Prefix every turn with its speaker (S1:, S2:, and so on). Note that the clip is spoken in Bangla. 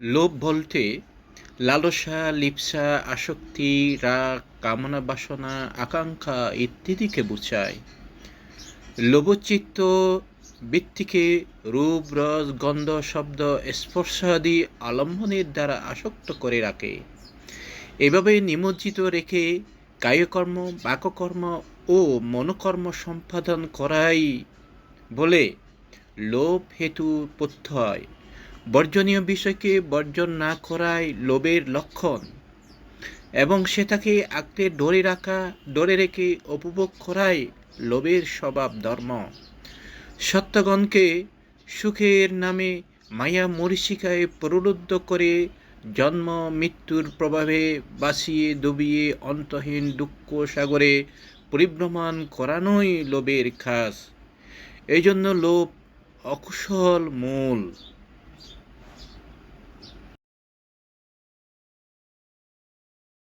S1: লোভ বলতে লালসা, লিপসা, আসক্তি, রাগ, কামনা বাসনা, আকাঙ্ক্ষা ইত্যাদিকে বোঝায়। লোভচিত্ত ব্যক্তিকে রূপ, রস, গন্ধ, শব্দ, স্পর্শ আদি আলম্বনের দ্বারা আসক্ত করে রাখে। এভাবে নিমজ্জিত রেখে কায়কর্ম বাক্যকর্ম ও মনোকর্ম সম্পাদন করাই বলে লোভ হেতু প্রত্যয়। বর্জনীয় বিষয়কে বর্জন না করাই লোভের লক্ষণ, এবং সেটাকে আঁকড়ে ধরে রাখা, ধরে রেখে উপভোগ করাই লোভের স্বভাব ধর্ম। সত্যগণকে সুখের নামে মায়া মরিচিকায় প্রলুব্ধ করে জন্ম, মৃত্যুর প্রভাবে বাসিয়ে ডুবিয়ে অন্তহীন দুঃখ সাগরে পরিভ্রমণ করানোই লোভের খাস। এই জন্য লোভ অকুশল মূল।